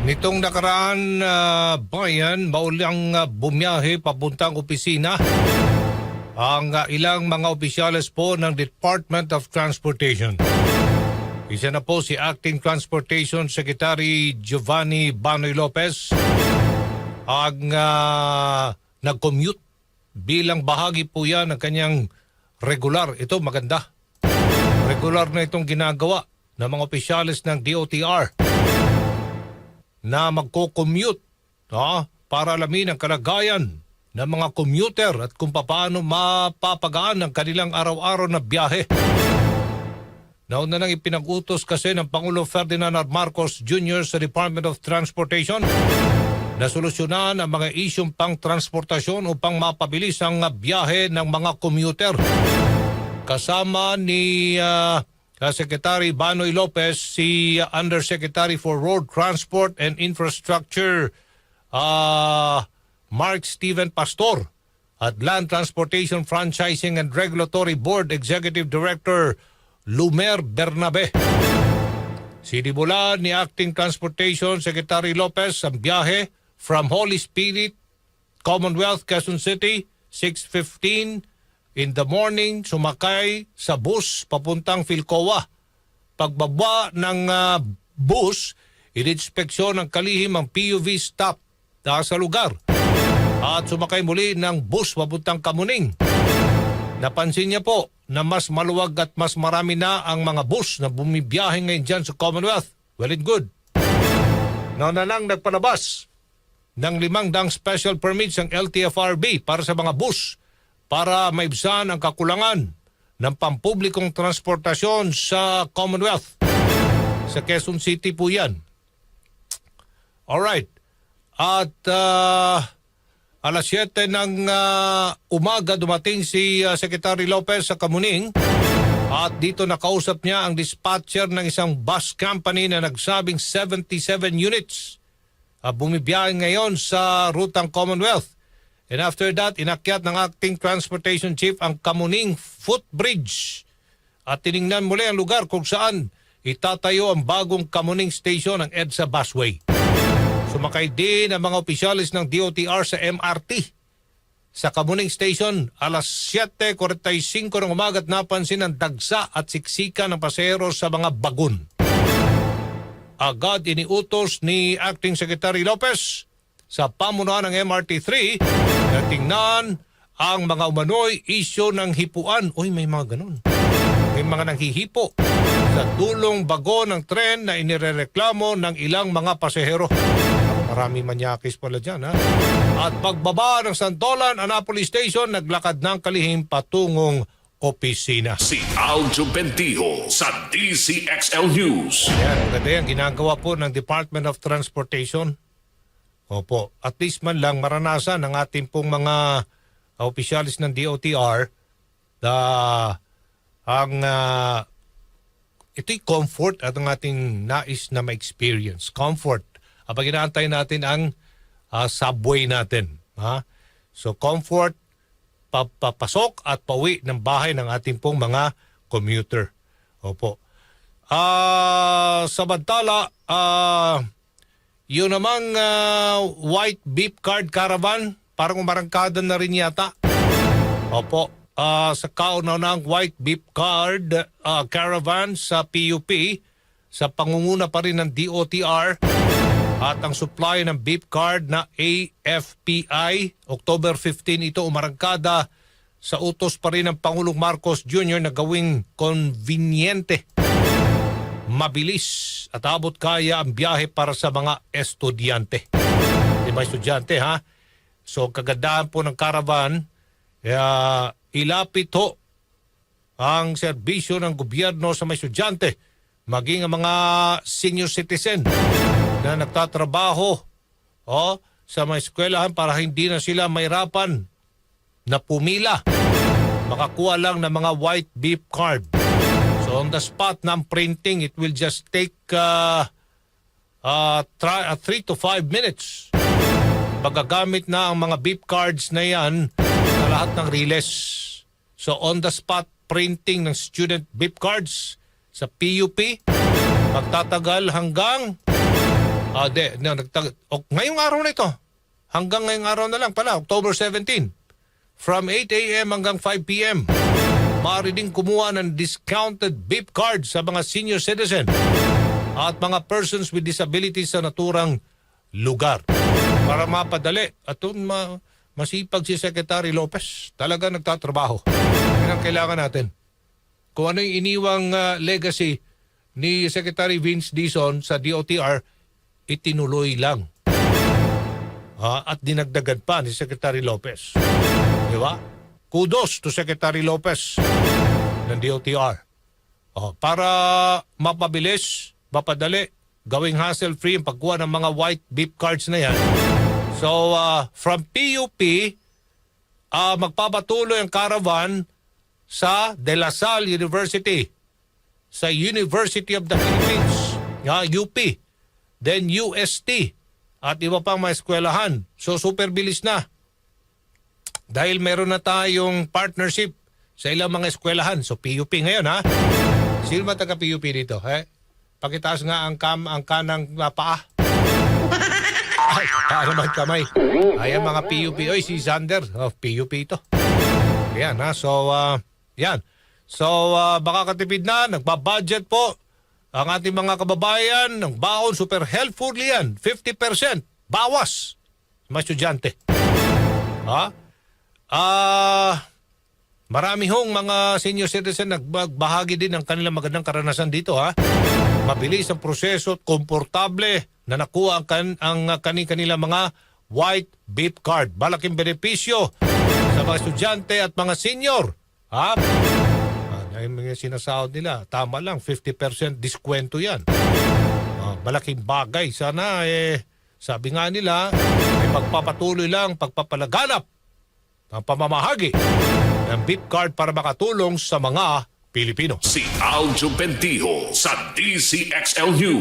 Nitong nakaraan ah, bayan, maulang uh, bumiyahe papuntang opisina ang ah, ilang mga opisyales po ng Department of Transportation. Isa na po si Acting Transportation Secretary Giovanni Banoy Lopez ang ah, nag-commute bilang bahagi po yan ng kanyang regular. Ito maganda. Regular na itong ginagawa ng mga opisyales ng DOTR na magko-commute ah, para alamin ang kalagayan ng mga commuter at kung paano mapapagaan ang kanilang araw-araw na biyahe. Nauna nang ipinag-utos kasi ng Pangulo Ferdinand R. Marcos Jr. sa Department of Transportation na solusyonan ang mga isyong pang-transportasyon upang mapabilis ang biyahe ng mga commuter. Kasama ni ah, Secretary Banoy Lopez, si ah, Undersecretary for Road Transport and Infrastructure ah, Mark Steven Pastor at Land Transportation Franchising and Regulatory Board Executive Director Lumer Bernabe. Sinimulan ni Acting Transportation Secretary Lopez ang biyahe from Holy Spirit, Commonwealth, Quezon City, 6.15 in the morning, sumakay sa bus papuntang Philcoa. Pagbaba ng ah, bus, ininspeksyon ng kalihim ang PUV stop sa lugar. At sumakay muli ng bus papuntang Kamuning. Napansin niya po na mas maluwag at mas marami na ang mga bus na bumibiyahe ngayon dyan sa Commonwealth. Well and good. Nauna nang nagpalabas ng limang dang special permits ang LTFRB para sa mga bus para maibsan ang kakulangan ng pampublikong transportasyon sa Commonwealth. Sa Quezon City po yan. Alright. At ah, alas 7 ng ah, umaga dumating si ah, Secretary Lopez sa Kamuning at dito nakausap niya ang dispatcher ng isang bus company na nagsabing 77 units uh, bumibiyahe ngayon sa rutang Commonwealth. And after that, inakyat ng acting transportation chief ang Kamuning Footbridge at tiningnan muli ang lugar kung saan itatayo ang bagong Kamuning Station ng EDSA Busway. Sumakay din ang mga opisyalis ng DOTR sa MRT sa Kamuning Station alas 7.45 ng umaga at napansin ang dagsa at siksika ng pasahero sa mga bagun agad iniutos ni Acting Secretary Lopez sa pamunuan ng MRT3 na tingnan ang mga umano'y isyo ng hipuan. Uy, may mga ganun. May mga nanghihipo sa dulong bago ng tren na inirereklamo ng ilang mga pasahero. Marami manyakis pala dyan, ha? At pagbaba ng Santolan, Annapolis Station, naglakad ng kalihim patungong opisina. Si Aljo Bendijo sa DCXL News. Yan, maganda yan. Ginagawa po ng Department of Transportation. Opo, at least man lang maranasan ng ating pong mga uh, opisyalis ng DOTR na ang uh, ito'y comfort at ang ating nais na ma-experience. Comfort. Habang inaantay natin ang uh, subway natin. Ha? So comfort, papapasok at pauwi ng bahay ng ating pong mga commuter. Opo. Ah, samantala, ah yun namang ah, white beep card caravan, parang umarangkada na rin yata. Opo. Ah, sa kauna ng white beep card ah, caravan sa PUP, sa pangunguna pa rin ng DOTR, at ang supply ng beep card na AFPI, October 15 ito umarangkada sa utos pa rin ng Pangulong Marcos Jr. na gawing konbinyente, mabilis at abot kaya ang biyahe para sa mga estudyante. Di ba estudyante ha? So kagandahan po ng caravan, uh, ilapit ho ang serbisyo ng gobyerno sa mga estudyante, maging ang mga senior citizen na nagtatrabaho oh, sa mga eskwelahan para hindi na sila mahirapan na pumila. Makakuha lang ng mga white beep card. So on the spot ng printing, it will just take uh, uh, 3 to 5 minutes. Magagamit na ang mga beep cards na yan sa lahat ng riles. So on the spot printing ng student beep cards sa PUP, magtatagal hanggang Ah, de, no, nagtag, o, ngayong araw na ito. Hanggang ngayong araw na lang pala, October 17. From 8 a.m. hanggang 5 p.m. Maaari din kumuha ng discounted beep card sa mga senior citizen at mga persons with disabilities sa naturang lugar. Para mapadali. At ma, masipag si Secretary Lopez. Talaga nagtatrabaho. Yan ang kailangan natin. Kung ano yung iniwang ah, legacy ni Secretary Vince Dizon sa DOTR, itinuloy lang. Ah, at dinagdagan pa ni Secretary Lopez. Di ba? Kudos to Secretary Lopez ng DOTR. Oh, para mapabilis, mapadali, gawing hassle-free ang pagkuha ng mga white beep cards na yan. So, ah, from PUP, ah, magpapatuloy ang caravan sa De La Salle University, sa University of the Philippines, ah, UP, then UST, at iba pang mga eskwelahan. So, super bilis na. Dahil meron na tayong partnership sa ilang mga eskwelahan. So, PUP ngayon, ha? Sino ba taga PUP dito? Eh? Pakitaas nga ang, kam, ang kanang uh, paa. Ay, paa naman kamay. Ayan mga PUP. Oy, si Xander. Oh, PUP ito. Ayan, ha? So, ah, yan. So, ah, baka katipid na. Nagpa-budget po ang ating mga kababayan ng baon. Super helpful yan. 50% bawas. Mga estudyante. Ha? Ah, marami hong mga senior citizen nagbahagi din ng kanilang magandang karanasan dito ha. Mabilis ang proseso at komportable na nakuha ang, kan, ang kani-kanila mga white beep card. Malaking benepisyo sa mga estudyante at mga senior. Ha? Ah, yung mga sinasahod nila, tama lang, 50% diskwento yan. Ah, malaking bagay. Sana eh, sabi nga nila, ay pagpapatuloy lang, pagpapalaganap ang pamamahagi ng beep card para makatulong sa mga Pilipino. Si Aljo Bendijo sa DCXL News.